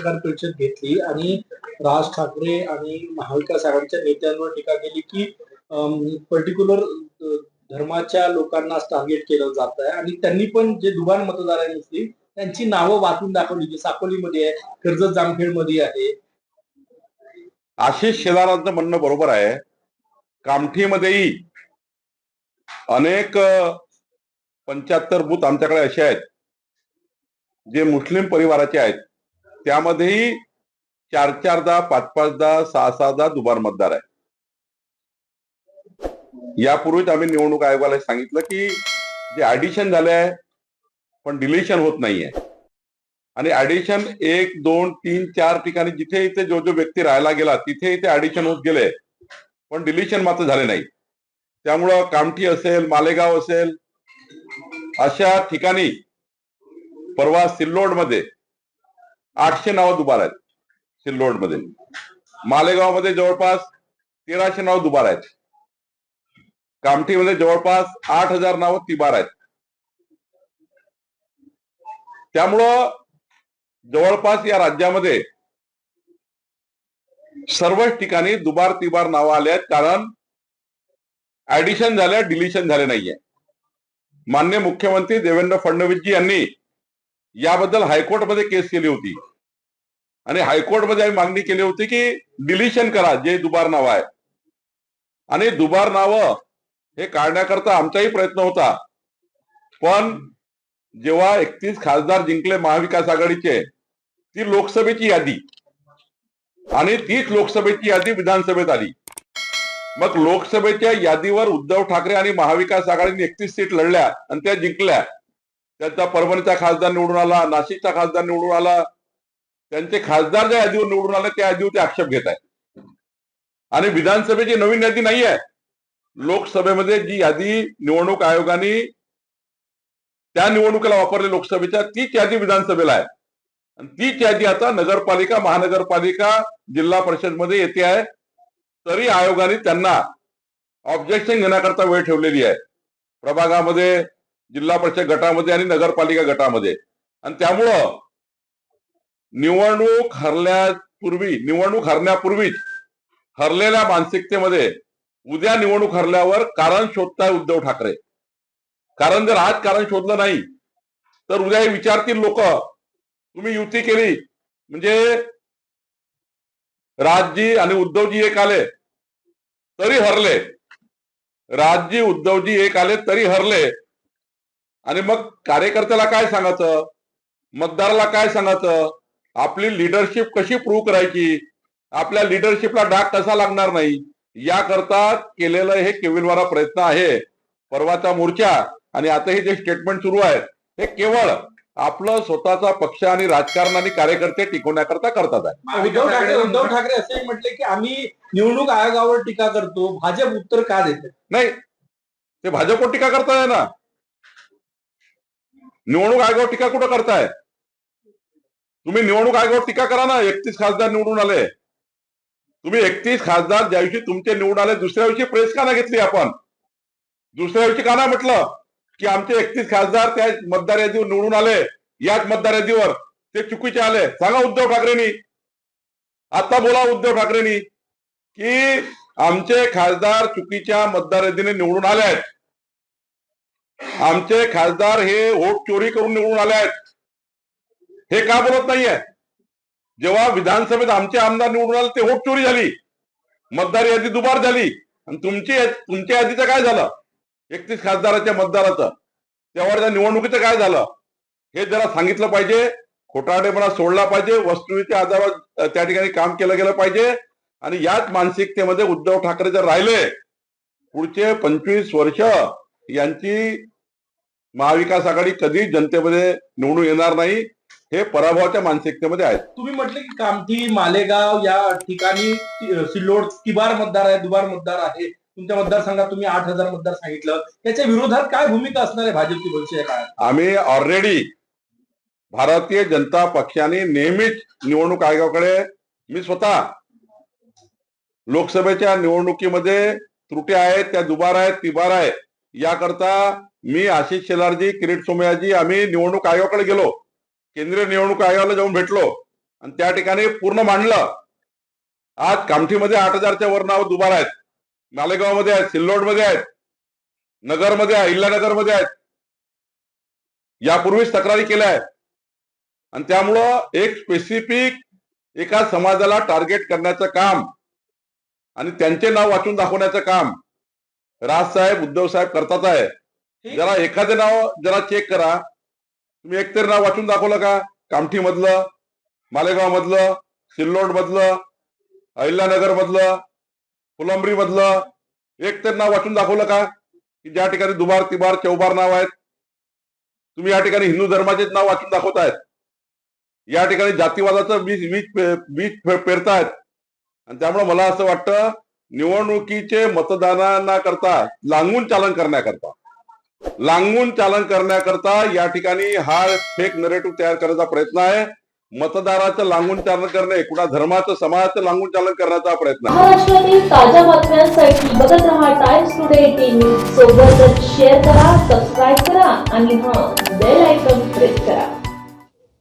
पत्रकार परिषद घेतली आणि राज ठाकरे आणि महाविकास आघाडीच्या नेत्यांवर टीका केली की पर्टिक्युलर धर्माच्या लोकांनाच टार्गेट केलं जात आहे. आणि त्यांनी पण जे दुबार मतदार आहे मुस्लिम त्यांची नावं वाचून दाखवली जी साकोलीमध्ये आहे कर्जत जामखेडमध्ये आहे. आशिष शेलारांचं म्हणणं बरोबर आहे. कामठीमध्येही अनेक पंच्याहत्तर बूथ आमच्याकडे असे आहेत जे मुस्लिम परिवाराचे आहेत. त्यामध्येही चार चारदा पाच पाचदा सहा सहादा दुबार मतदार आहे. यापूर्वीच आम्ही निवडणूक आयोगाला सांगितलं की जे ऍडिशन झाले आहे पण डिलिशन होत नाहीये. आणि ऍडिशन एक दोन तीन चार ठिकाणी जिथे इथे जो जो व्यक्ती राहायला गेला तिथे इथे ऍडिशन होत गेले पण डिलिशन मात्र झाले नाही. त्यामुळं कामठी असेल मालेगाव असेल अशा ठिकाणी परवा सिल्लोडमध्ये आठशे नावं दुबार आहेत. सिल्लोडमध्ये मालेगावमध्ये मालेगावमध्ये जवळपास तेराशे नावं दुबार आहेत. कामठीमध्ये जवळपास आठ हजार नावं तिबार आहेत. त्यामुळं जवळपास या राज्यामध्ये सर्वच ठिकाणी दुबार तिबार नावं आले आहेत. कारण ऍडिशन झाल्या डिलिशन झाले नाहीये. मान्य मुख्यमंत्री देवेंद्र फडणवीसजी यांनी याबद्दल हायकोर्टमध्ये केस केली होती. आणि हायकोर्टमध्ये आम्ही मागणी केली होती की डिलिशन करा जे दुबार नाव आहे. आणि दुबार नावं हे काढण्याकरता आमचाही प्रयत्न होता. पण जेव्हा एकतीस खासदार जिंकले महाविकास आघाडीचे ती लोकसभेची यादी. आणि तीच लोकसभेची यादी विधानसभेत आली. मग लोकसभेच्या यादीवर उद्धव ठाकरे आणि महाविकास आघाडीने एकतीस सीट लढल्या आणि त्या जिंकल्या. त्यांचा परभणीचा खासदार निवडून आला नाशिकचा खासदार निवडून आला त्यांचे खासदार ज्या यादीवर निवडून आले त्या यादीवर ते आक्षेप घेत आहेत. आणि विधानसभेची नवीन यादी नाही आहे. लोकसभेमध्ये जी यादी निवडणूक आयोगाने त्या निवडणुकीला वापरली लोकसभेच्या तीच यादी विधानसभेला आहे. आणि तीच यादी आता नगरपालिका महानगरपालिका जिल्हा परिषदमध्ये येते आहे. तरी आयोगाने त्यांना ऑब्जेक्शन घेण्याकरता वेळ ठेवलेली आहे. प्रभागामध्ये जिल्हा परिषद गटामध्ये आणि नगरपालिका गटामध्ये. आणि त्यामुळं निवडणूक हरल्यापूर्वी निवडणूक हरण्यापूर्वीच हरलेल्या मानसिकतेमध्ये उद्या निवडणूक हरल्यावर कारण शोधताय उद्धव ठाकरे. कारण जर आज कारण शोधलं नाही तर उद्या हे विचारतील लोक तुम्ही युती केली म्हणजे राजजी आणि उद्धवजी एक आले तरी हरले. राजजी उद्धवजी एक आले तरी हरले. आणि मग कार्यकर्त्याला काय सांगायचं? मतदाराला काय सांगायचं? आपली लिडरशिप कशी प्रूव्ह करायची? आपल्या लिडरशिपला डाग कसा लागणार नाही? याकरता केलेलं हे केविलवारा प्रयत्न आहे. परवाचा मोर्चा आणि आता हे जे स्टेटमेंट सुरू आहे हे केवळ आपलं स्वतःचा पक्ष आणि राजकारण आणि कार्यकर्ते टिकवण्याकरता करतात. आहे उद्धव ठाकरे उद्धव ठाकरे असेही म्हटले की आम्ही निवडणूक आयोगावर टीका करतो. भाजप उत्तर का देते? नाही. ते भाजपवर टीका करताय ना. निवडणूक आयोगावर टीका कुठं करताय? तुम्ही निवडणूक आयोगावर टीका करा ना एकतीस खासदार निवडून आले. तुम्ही एकतीस खासदार ज्या दिवशी तुमचे निवडून आले दुसऱ्या दिवशी प्रेस का नाही घेतली आपण. दुसऱ्या दिवशी का नाही म्हटलं की आमचे एकतीस खासदार त्या मतदार यादीवर निवडून आले. याच मतदार यादीवर ते चुकीचे आले. सांगा उद्धव ठाकरेंनी. आता बोला उद्धव ठाकरेंनी की आमचे खासदार चुकीच्या मतदार यादीने निवडून आले आहेत आमचे खासदार हे वोट चोरी करून निवडून आले आहेत हे का बोलत नाहीये? जेव्हा विधानसभेत आमचे आमदार निवडून आले ते वोट चोरी झाली. मतदार यादी दुबार झाली. आणि तुमची तुमच्या यादीचं काय झालं? एकतीस खासदाराच्या मतदाराचं. तेव्हा त्या निवडणुकीचं काय झालं? हे जरा सांगितलं पाहिजे. खोटारडेपणा सोडला पाहिजे. वस्तुस्थितीच्या आधारावर त्या ठिकाणी काम केलं गेलं पाहिजे. आणि याच मानसिकतेमध्ये उद्धव ठाकरे जर राहिले पुढचे पंचवीस वर्ष यांची महाविकास आघाडी कधीच जनतेमध्ये निवडून येणार नाही. हे पराभवाच्या मानसिकतेमध्ये आहेत. तुम्ही म्हटले की कामठी मालेगाव या ठिकाणी सिल्लोड तिबार मतदार आहे दुबार मतदार आहे. तुमच्या मतदारसंघात तुम्ही आठ हजार मतदार सांगितलं. त्याच्या विरोधात काय भूमिका असणार आहे भाजपची भविष्य काळात? आम्ही ऑलरेडी भारतीय जनता पक्षाने नेहमीच निवडणूक आयोगाकडे मी स्वतः लोकसभेच्या निवडणुकीमध्ये त्रुटी आहेत त्या दुबार आहेत तिबार आहेत याकरता मी आशिष शेलारजी किरीट सोमयाजी आम्ही निवडणूक आयोगाकडे गेलो. केंद्रीय निवडणूक आयोगाला जाऊन भेटलो आणि त्या ठिकाणी पूर्ण मांडलं. आज कामठीमध्ये आठ हजारच्या वर नाव दुबार आहेत मालेगावमध्ये आहेत सिल्लोडमध्ये आहेत नगरमध्ये आहे इल्लानगरमध्ये आहेत. यापूर्वीच तक्रारी केल्या आहेत. आणि त्यामुळं एक स्पेसिफिक एका समाजाला टार्गेट करण्याचं काम आणि त्यांचे नाव वाचून दाखवण्याचं काम राजसाहेब उद्धव साहेब करतात आहे. जरा एखादे नाव जरा चेक करा. तुम्ही एकतरी नाव वाचून दाखवलं का? कामठी मधलं मालेगाव मधलं सिल्लोड मधलं अहिल्यानगर मधलं फुलंबरी मधलं एक तर नाव वाचून दाखवलं का? की ज्या ठिकाणी दुबार तिबार चौबार नाव आहेत. तुम्ही या ठिकाणी हिंदू धर्माचेच नाव वाचून दाखवतायत. या ठिकाणी जातीवादाचं बीज बीज बीज पेरतायत. आणि त्यामुळे मला असं वाटतं निवडणुकीचे मतदानांना करता लांगून चालन करण्याकरता. लांगून चालन करण्याकरता या ठिकाणी हा फेक नरेटिव्ह तयार करण्याचा प्रयत्न आहे. मतदाराचं लांगून चालन करणे कुणा धर्माचं समाजाचं लांगून चालन करण्याचा प्रयत्न महाराष्ट्रातील ताज्या बातम्यांसाठी बघत राहा टाइम्स टुडे टीव्ही सोबतच शेअर करा सबस्क्राईब करा आणि हा बेल आयकॉन प्रेस करा.